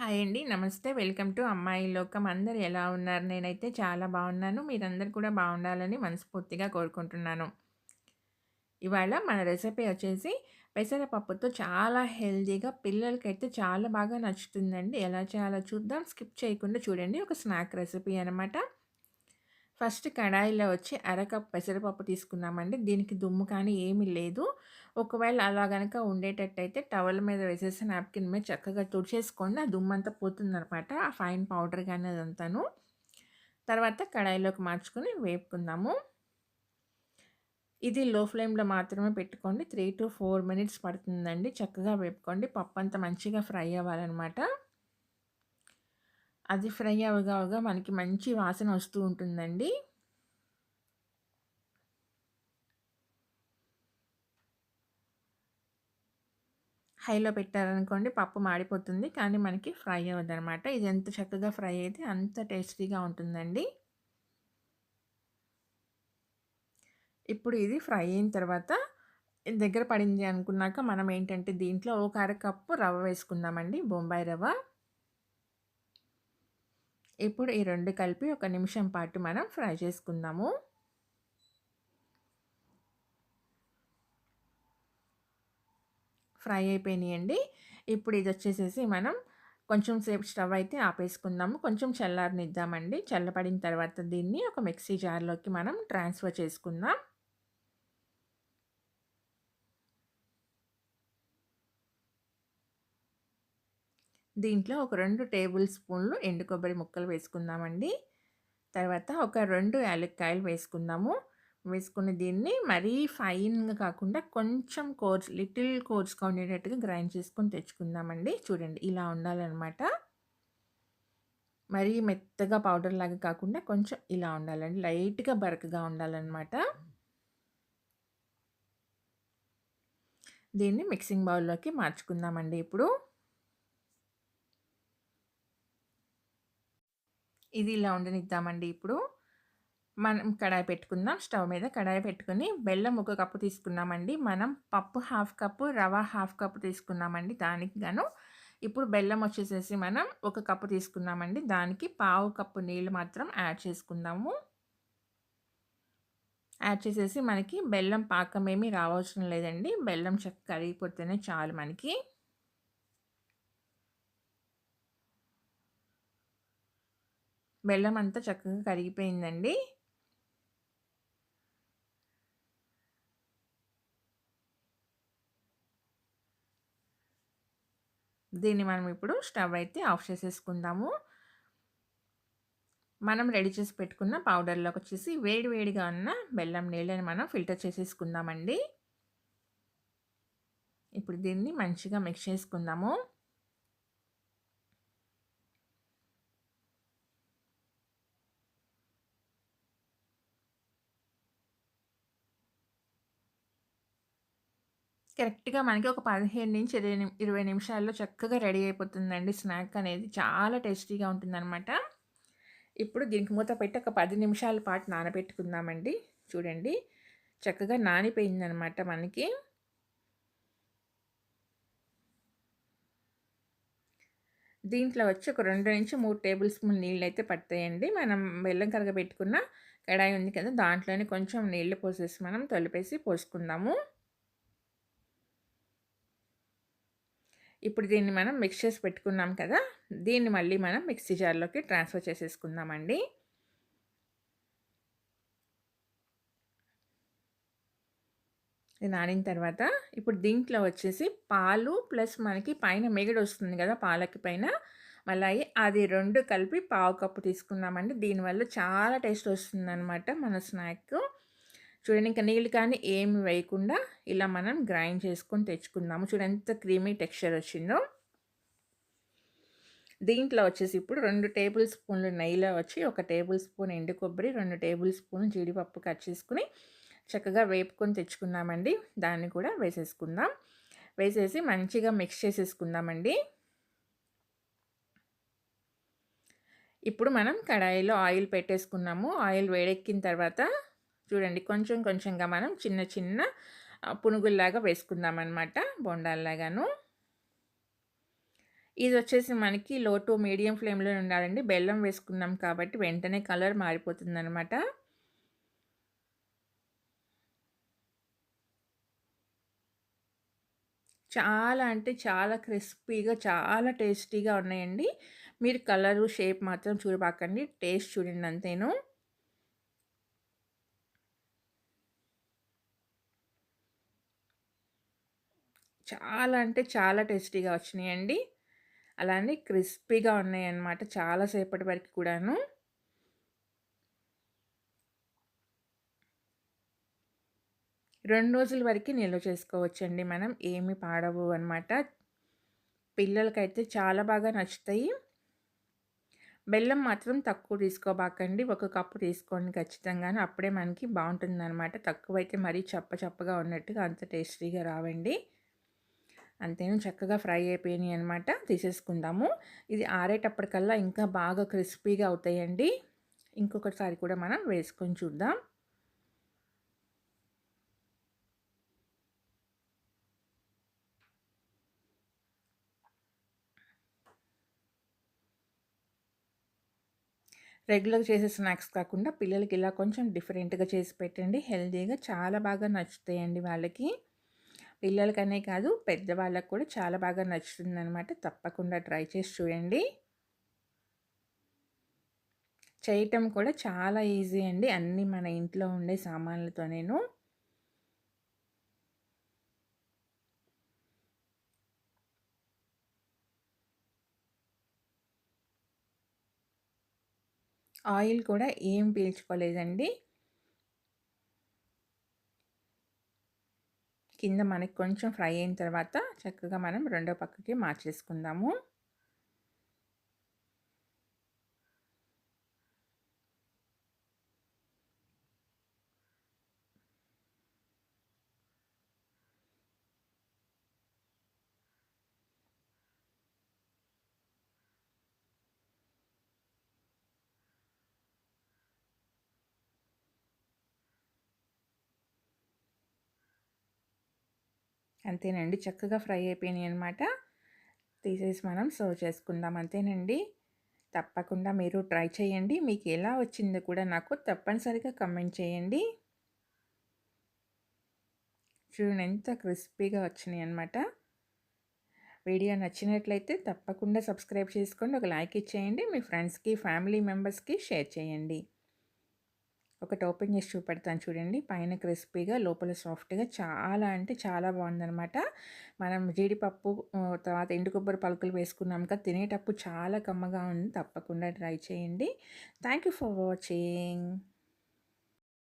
Hi అండి. నమస్తే. Welcome to అమ్మాయి లోకం. అందరు ఎలా ఉన్నారు? నేనైతే చాలా బాగున్నాను. మీరందరూ కూడా బాగుండాలని మనస్ఫూర్తిగా కోరుకుంటున్నాను. ఇవాళ మన రెసిపీ వచ్చేసి పెసరపప్పుతో చాలా హెల్తీగా పిల్లలకైతే చాలా బాగా నచ్చుతుందండి. ఎలా చేయాలో చూద్దాం. స్కిప్ చేయకుండా చూడండి. ఒక స్నాక్ రెసిపీ అనమాట. ఫస్ట్ కడాయిలో వచ్చి అరకప్ పెసరపప్పు తీసుకున్నామండి. దీనికి దుమ్ము కానీ ఏమీ లేదు. ఒకవేళ అలా కనుక ఉండేటట్టయితే టవల్ మీద వేసేసి నాప్కిన్ మీద చక్కగా తుడిచేసుకోండి. ఆ దుమ్మంతా పోతుందనమాట. ఆ ఫైన్ పౌడర్ కానీ అదంతాను. తర్వాత కడాయిలోకి మార్చుకొని వేపుకుందాము. ఇది లో ఫ్లేమ్‌లో మాత్రమే పెట్టుకోండి. 3-4 మినిట్స్ పడుతుందండి. చక్కగా వేపుకోండి. పప్పు అంతా మంచిగా ఫ్రై అవ్వాలనమాట. అది ఫ్రై అవ్వగా అవగా మనకి మంచి వాసన వస్తూ ఉంటుందండి. హైలో పెట్టారనుకోండి పప్పు మాడిపోతుంది. కానీ మనకి ఫ్రై అవ్వదు అనమాట ఇది ఎంత చక్కగా ఫ్రై అయితే అంత టేస్టీగా ఉంటుందండి. ఇప్పుడు ఇది ఫ్రై అయిన తర్వాత దగ్గర పడింది అనుకున్నాక మనం ఏంటంటే దీంట్లో ఒక అరకప్పు రవ్వ వేసుకుందామండి. బొంబాయి రవ్వ. ఇప్పుడు ఈ రెండు కలిపి ఒక నిమిషం పాటు మనం ఫ్రై చేసుకుందాము. ఫ్రై అయిపోయినాయండి. ఇప్పుడు ఇది వచ్చేసేసి మనం కొంచెం సేపు స్టవ్ అయితే ఆపేసుకుందాము. కొంచెం చల్లారనిద్దామండి. చల్లబడిన తర్వాత దీన్ని ఒక మిక్సీ జార్‌లోకి మనం ట్రాన్స్‌ఫర్ చేసుకుందాం. దీంట్లో ఒక రెండు టేబుల్ స్పూన్లు ఎండు కొబ్బరి ముక్కలు వేసుకుందామండి. తర్వాత ఒక రెండు యాలక్కాయలు వేసుకుందాము. వేసుకుని దీన్ని మరీ ఫైన్‌గా కాకుండా కొంచెం కోర్స్ లిటిల్ కోర్స్‌గా ఉండేటట్టుగా గ్రైండ్ చేసుకొని తెచ్చుకుందామండి. చూడండి ఇలా ఉండాలన్నమాట మరీ మెత్తగా పౌడర్ లాగా కాకుండా కొంచెం ఇలా ఉండాలండి. లైట్‌గా బరకగా ఉండాలన్నమాట దీన్ని మిక్సింగ్ బౌల్‌లోకి మార్చుకుందామండి ఇప్పుడు. ఇది ఇలా ఉండనిద్దామండి ఇప్పుడు. మనం కడాయి పెట్టుకుందాం. స్టవ్ మీద కడాయి పెట్టుకొని బెల్లం ఒక కప్పు తీసుకున్నామండి. మనం పప్పు హాఫ్ కప్పు, రవ హాఫ్ కప్పు తీసుకున్నామండి. దానికి గాను ఇప్పుడు బెల్లం వచ్చేసేసి మనం ఒక కప్పు తీసుకున్నామండి. దానికి పావు కప్పు నీళ్ళు మాత్రం యాడ్ చేసుకుందాము. యాడ్ చేసేసి మనకి బెల్లం పాకం ఏమీ లేదండి. బెల్లం చక్క కరిగిపోతేనే చాలు మనకి. బెల్లం అంతా చక్కగా కరిగిపోయిందండి. దీన్ని మనం ఇప్పుడు స్టవ్ అయితే ఆఫ్ చేసేసుకుందాము. మనం రెడీ చేసి పెట్టుకున్న పౌడర్‌లోకి వచ్చేసి వేడి వేడిగా ఉన్న బెల్లం నీళ్ళని మనం ఫిల్టర్ చేసేసుకుందామండి. ఇప్పుడు దీన్ని మంచిగా మిక్స్ చేసుకుందాము. కరెక్ట్‌గా మనకి ఒక పదిహేను నుంచి ఇరవై ఇరవై నిమిషాల్లో చక్కగా రెడీ అయిపోతుందండి స్నాక్ అనేది. చాలా టేస్టీగా ఉంటుందనమాట. ఇప్పుడు దీనికి మూత పెట్టి ఒక పది నిమిషాల పాటు నానబెట్టుకుందామండి. చూడండి చక్కగా నానిపోయిందనమాట మనకి. దీంట్లో వచ్చి ఒక 2-3 టేబుల్ స్పూన్ నీళ్ళైతే పడతాయండి. మనం బెల్లం కరగబెట్టుకున్న కడాయి ఉంది కదా! దాంట్లోనే కొంచెం నీళ్ళు పోసేసి మనం తొలిపేసి పోసుకుందాము. ఇప్పుడు దీన్ని మనం మిక్స్ చేసి పెట్టుకున్నాం కదా! దీన్ని మళ్ళీ మనం మిక్సీ జార్‌లోకి ట్రాన్స్‌ఫర్ చేసేసుకుందామండి. ఇది నానిన తర్వాత ఇప్పుడు దీంట్లో వచ్చేసి పాలు ప్లస్ మనకి పైన మిగడొస్తుంది కదా! పాలకి పైన మళ్ళీ అది రెండు కలిపి పావు కప్పు తీసుకున్నామండి. దీనివల్ల చాలా టేస్ట్ వస్తుందన్నమాట మన స్నాక్. చూడండి ఇంకా నీళ్ళు కానీ ఏమి వేయకుండా ఇలా మనం గ్రైండ్ చేసుకొని తెచ్చుకుందాము. చూడండి ఎంత క్రీమీ టెక్స్చర్ వచ్చిందో. దీంట్లో వచ్చేసి ఇప్పుడు రెండు టేబుల్ స్పూన్లు నెయ్యిలో వచ్చి ఒక టేబుల్ స్పూన్ ఎండు కొబ్బరి, రెండు టేబుల్ స్పూన్ జీడిపప్పు కట్ చేసుకొని చక్కగా వేపుకొని తెచ్చుకుందామండి దాన్ని కూడా వేసేసుకుందాం. వేసేసి మంచిగా మిక్స్ చేసేసుకుందామండి. ఇప్పుడు మనం కడాయిలో ఆయిల్ పెట్టేసుకున్నాము. ఆయిల్ వేడెక్కిన తర్వాత చూడండి కొంచెం కొంచెంగా మనం చిన్న చిన్న పునుగుల్లాగా వేసుకుందాం అనమాట బొండాల్లాగాను ఇది వచ్చేసి మనకి లో టు మీడియం ఫ్లేమ్‌లో ఉండాలండి. బెల్లం వేసుకున్నాం కాబట్టి వెంటనే కలర్ మారిపోతుందనమాట. చాలా అంటే చాలా క్రిస్పీగా, చాలా టేస్టీగా ఉన్నాయండి. మీరు కలరు, షేప్ మాత్రం చూడబాకండి. టేస్ట్ చూడండి అంతేను. చాలా అంటే చాలా టేస్టీగా వచ్చినాయండి. అలానే క్రిస్పీగా ఉన్నాయన్నమాట చాలా సేపటి వరకు కూడాను. రెండు రోజుల వరకు నిల్వ చేసుకోవచ్చండి మనం. ఏమి పాడవు అనమాట. పిల్లలకైతే చాలా బాగా నచ్చుతాయి. బెల్లం మాత్రం తక్కువ తీసుకోబాకండి. ఒక కప్పు తీసుకోండి ఖచ్చితంగాను. అప్పుడే మనకి బాగుంటుంది అనమాట తక్కువైతే మరీ చప్ప చప్పగా ఉన్నట్టుగా అంత టేస్టీగా రావండి. అంతేను చక్కగా ఫ్రై అయిపోయినాయి అనమాట. తీసేసుకుందాము. ఇది ఆరేటప్పటికల్లా ఇంకా బాగా క్రిస్పీగా అవుతాయండి. ఇంకొకసారి కూడా మనం వేసుకొని చూద్దాం. రెగ్యులర్ చేసే స్నాక్స్ కాకుండా పిల్లలకి ఇలా కొంచెం డిఫరెంట్‌గా చేసి పెట్టండి. హెల్తీగా చాలా బాగా నచ్చుతాయండి వాళ్ళకి. పిల్లలకనే కాదు పెద్దవాళ్ళకి కూడా చాలా బాగా నచ్చుతుందనమాట. తప్పకుండా ట్రై చేసి చూడండి. చేయటం కూడా చాలా ఈజీ అండి. అన్నీ మన ఇంట్లో ఉండే సామాన్లతో నేను ఆయిల్ కూడా ఏం పీల్చుకోలేదండి. కింద మనకి కొంచెం ఫ్రై అయిన తర్వాత చక్కగా మనం రెండో పక్కకి మార్చేసుకుందాము. అంతేనండి. చక్కగా ఫ్రై అయిపోయినాయి అనమాట తీసేసి మనం సర్వ్ చేసుకుందాం. అంతేనండి. తప్పకుండా మీరు ట్రై చేయండి. మీకు ఎలా వచ్చిందో కూడా నాకు తప్పనిసరిగా కమెంట్ చేయండి. చూడండి ఎంత క్రిస్పీగా వచ్చినాయి అనమాట వీడియో నచ్చినట్లయితే తప్పకుండా సబ్స్క్రైబ్ చేసుకోండి ఒక లైక్ ఇచ్చేయండి. మీ ఫ్రెండ్స్కి ఫ్యామిలీ మెంబర్స్కి షేర్ చేయండి. ఒకటి ఓపెన్ చేసి చూపెడతాను చూడండి. పైన క్రిస్పీగా లోపల సాఫ్ట్గా చాలా అంటే చాలా బాగుందనమాట మనం జీడిపప్పు తర్వాత ఎండు కొబ్బరి పలుకులు వేసుకున్నాం కదా తినేటప్పుడు చాలా కమ్మగా ఉంది. తప్పకుండా ట్రై చేయండి. Thank you for watching.